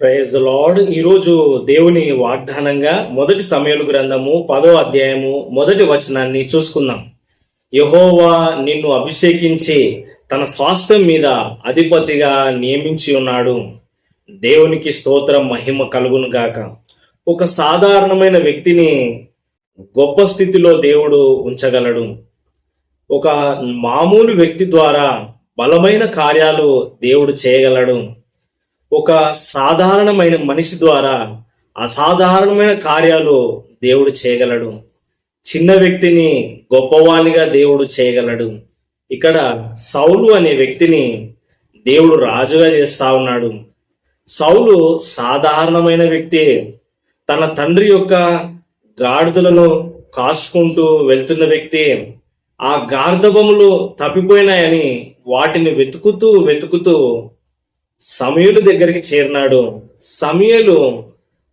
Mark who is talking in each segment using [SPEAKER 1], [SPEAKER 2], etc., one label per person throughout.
[SPEAKER 1] Praise lord ఈరోజు దేవుని వాగ్దానంగా మొదటి సమయలు గ్రంథము పదో అధ్యాయము మొదటి వచనాన్ని చూసుకుందాం. యహోవా నిన్ను అభిషేకించి తన స్వాస్థ్యం మీద అధిపతిగా నియమించి ఉన్నాడు. దేవునికి స్తోత్రం మహిమ కలుగును గాక. ఒక సాధారణమైన వ్యక్తిని గొప్ప స్థితిలో దేవుడు ఉంచగలడు. ఒక మామూలు వ్యక్తి ద్వారా బలమైన కార్యాలు దేవుడు చేయగలడు. ఒక సాధారణమైన మనిషి ద్వారా అసాధారణమైన కార్యాలు దేవుడు చేయగలడు. చిన్న వ్యక్తిని గొప్పవాణిగా దేవుడు చేయగలడు. ఇక్కడ సౌలు అనే వ్యక్తిని దేవుడు రాజుగా చేస్తా ఉన్నాడు. సౌలు సాధారణమైన వ్యక్తి. తన తండ్రి యొక్క గాడిదలను కాసుకుంటూ వెళ్తున్న వ్యక్తి. ఆ గార్ధబములు తప్పిపోయినాయని వాటిని వెతుకుతూ వెతుకుతూ సమయులు దగ్గరికి చేరినాడు. సమయలు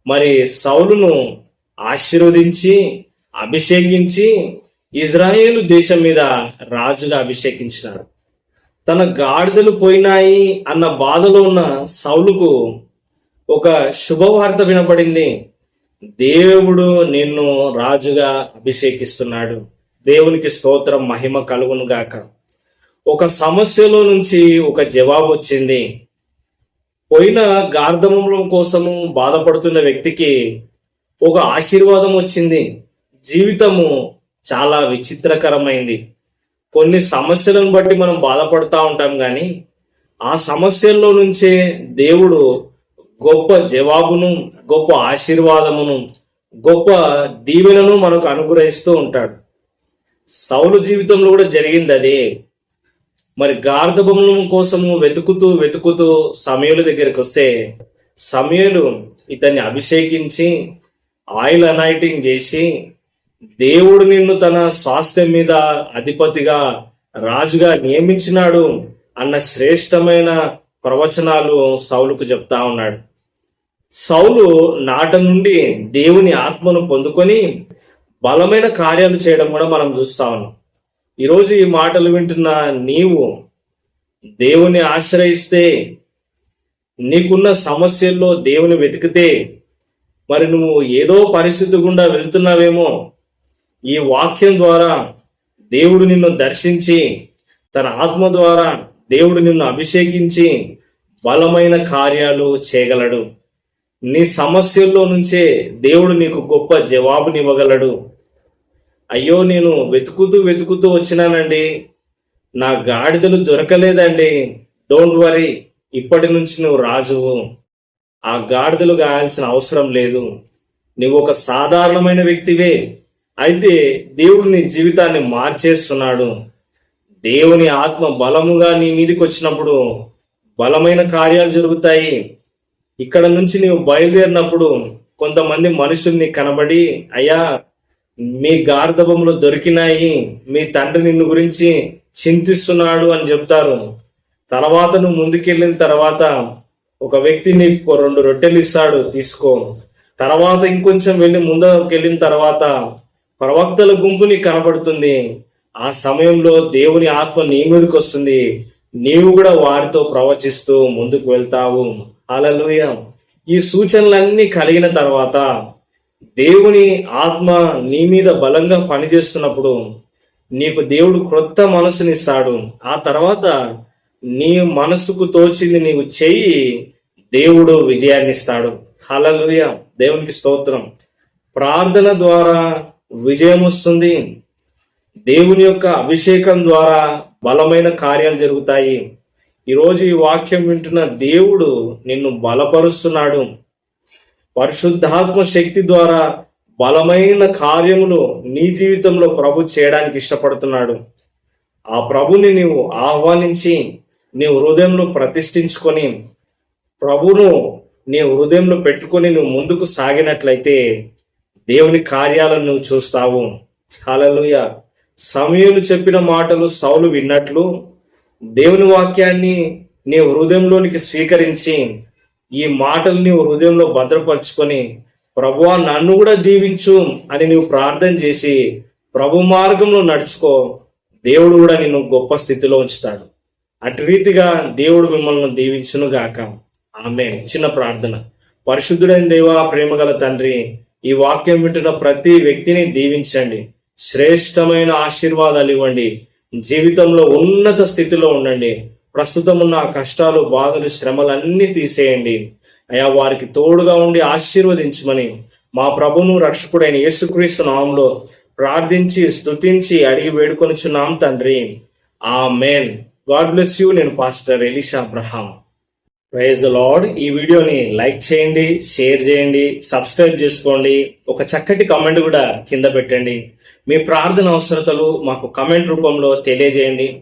[SPEAKER 1] మరి సౌలును ఆశీర్వదించి అభిషేకించి ఇజ్రాయేలు దేశం మీద రాజుగా అభిషేకించినాడు తన గాడిదలు పోయినాయి అన్న బాధలో ఉన్న సౌలుకు ఒక శుభవార్త వినపడింది. దేవుడు నిన్ను రాజుగా అభిషేకిస్తున్నాడు. దేవునికి స్తోత్రం మహిమ కలుగును గాక ఒక సమస్యలో నుంచి ఒక జవాబు వచ్చింది. పోయిన గార్ధమం కోసము బాధపడుతున్న వ్యక్తికి ఒక ఆశీర్వాదం వచ్చింది. జీవితము చాలా విచిత్రకరమైంది. కొన్ని సమస్యలను బట్టి మనం బాధపడుతూ ఉంటాం కానీ ఆ సమస్యల్లో నుంచే దేవుడు గొప్ప జవాబును గొప్ప ఆశీర్వాదమును గొప్ప దీవెనను మనకు అనుగ్రహిస్తూ ఉంటాడు. సౌలు జీవితంలో కూడా జరిగింది అదే. మరి గార్ధబములం కోసము వెతుకుతూ వెతుకుతూ సమయుల దగ్గరికి వస్తే సమయలు ఇతన్ని అభిషేకించి ఆయిల్ అనాయిటింగ్ చేసి దేవుడు నిన్ను తన స్వాస్థ్యం మీద అధిపతిగా రాజుగా నియమించినాడు అన్న శ్రేష్టమైన ప్రవచనాలు సౌలుకు చెప్తా ఉన్నాడు. సౌలు నాట నుండి దేవుని ఆత్మను పొందుకొని బలమైన కార్యాలు చేయడం కూడా మనం చూస్తా ఉన్నాం. ఈరోజు ఈ మాటలు వింటున్న నీవు దేవుని ఆశ్రయిస్తే నీకున్న సమస్యల్లో దేవుని వెతికితే మరి నువ్వు ఏదో పరిస్థితి గుండా వెళ్తున్నావేమో ఈ వాక్యం ద్వారా దేవుడు నిన్ను దర్శించి తన ఆత్మ ద్వారా దేవుడు నిన్ను అభిషేకించి బలమైన కార్యాలు చేయగలడు. నీ సమస్యల్లో నుంచే దేవుడు నీకు గొప్ప జవాబునివ్వగలడు. అయ్యో నేను వెతుకుతూ వెతుకుతూ వచ్చినానండి. నా గాడిదలు దొరకలేదండి. డోంట్ వరీ ఇప్పటి నుంచి నువ్వు రాజువు. ఆ గాడిదలు గాయాల్సిన అవసరం లేదు. నువ్వు ఒక సాధారణమైన వ్యక్తివే. అయితే దేవుడు నీ జీవితాన్ని మార్చేస్తున్నాడు. దేవుని ఆత్మ బలముగా నీ మీదకి వచ్చినప్పుడు బలమైన కార్యాలు జరుగుతాయి. ఇక్కడ నుంచి నీవు బయలుదేరినప్పుడు కొంతమంది మనుషుల్ని కనబడి అయ్యా మీ గార్ధవంలో దొరికినాయి మీ తండ్రి నిన్ను గురించి చింతిస్తున్నాడు అని చెప్తారు. తర్వాత నువ్వు ముందుకెళ్ళిన తర్వాత ఒక వ్యక్తి నీకు రెండు రొట్టెలు ఇస్తాడు తీసుకో. తర్వాత ఇంకొంచెం వెళ్ళి ముందుకు వెళ్ళిన తర్వాత ప్రవక్తల గుంపు నీకు కనబడుతుంది. ఆ సమయంలో దేవుని ఆత్మ నీ మీదకి వస్తుంది. నీవు కూడా వారితో ప్రవచిస్తూ ముందుకు వెళ్తావు. అలలుయ ఈ సూచనలన్నీ కలిగిన తర్వాత దేవుని ఆత్మ నీ మీద బలంగా పనిచేస్తున్నప్పుడు నీకు దేవుడు క్రొత్త మనసునిస్తాడు. ఆ తర్వాత నీ మనసుకు తోచింది నీవు చెయ్యి దేవుడు విజయాన్ని ఇస్తాడు హలలుయ దేవునికి స్తోత్రం. ప్రార్థన ద్వారా విజయం వస్తుంది. దేవుని యొక్క అభిషేకం ద్వారా బలమైన కార్యాలు జరుగుతాయి. ఈరోజు ఈ వాక్యం వింటున్న దేవుడు నిన్ను బలపరుస్తున్నాడు. పరిశుద్ధాత్మ శక్తి ద్వారా బలమైన కార్యములు నీ జీవితంలో ప్రభు చేయడానికి ఇష్టపడుతున్నాడు. ఆ ప్రభుని నీవు ఆహ్వానించి నీ హృదయంలో ప్రతిష్ఠించుకొని ప్రభును నీ హృదయంలో పెట్టుకొని నువ్వు ముందుకు సాగినట్లయితే దేవుని కార్యాలను నువ్వు చూస్తావు. హలలుయ సమయలు చెప్పిన మాటలు సౌలు విన్నట్లు దేవుని వాక్యాన్ని నీ హృదయంలోనికి స్వీకరించి ఈ మాటల్ని హృదయంలో భద్రపరుచుకొని ప్రభువా నన్ను కూడా దీవించు అని నీవు ప్రార్థన చేసి ప్రభు మార్గంలో నడుచుకో దేవుడు కూడా నిన్ను గొప్ప స్థితిలో ఉంచుతాడు. అటు రీతిగా దేవుడు మిమ్మల్ని దీవించును గాక. ఆమె చిన్న ప్రార్థన. పరిశుద్ధుడైన దేవా ప్రేమగల తండ్రి ఈ వాక్యం వింటున్న ప్రతి వ్యక్తిని దీవించండి. శ్రేష్టమైన ఆశీర్వాదాలు ఇవ్వండి. జీవితంలో ఉన్నత స్థితిలో ఉండండి. ప్రస్తుతం ఉన్న కష్టాలు బాధలు శ్రమలన్నీ తీసేయండి. అయా వారికి తోడుగా ఉండి ఆశీర్వదించమని మా ప్రభును రక్షకుడైన యేసుక్రీస్తు నామంలో ప్రార్థించి స్తుతించి అడిగి వేడుకొనిచున్నాం తండ్రి. Amen God bless you. నేను pastor Elisha Abraham. Praise Lord. ఈ వీడియోని లైక్ చేయండి షేర్ చేయండి సబ్స్క్రైబ్ చేసుకోండి. ఒక చక్కటి కమెంట్ కూడా కింద పెట్టండి. మీ ప్రార్థన అవసరతలు మాకు కమెంట్ రూపంలో తెలియజేయండి.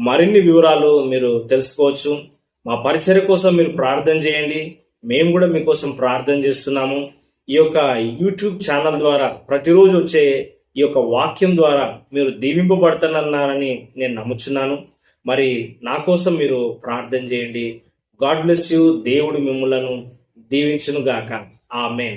[SPEAKER 1] మరిన్ని వివరాలు మీరు తెలుసుకోవచ్చు. మా పరిచయ కోసం మీరు ప్రార్థన చేయండి. మేము కూడా మీకోసం ప్రార్థన చేస్తున్నాము. ఈ యొక్క యూట్యూబ్ ఛానల్ ద్వారా ప్రతిరోజు వచ్చే ఈ యొక్క వాక్యం ద్వారా మీరు దీవింపబడుతున్నారని నేను నమ్ముచున్నాను. మరి నా కోసం మీరు ప్రార్థన చేయండి. God bless you. దేవుడు మిమ్మలను దీవించునుగాక. ఆమెన్.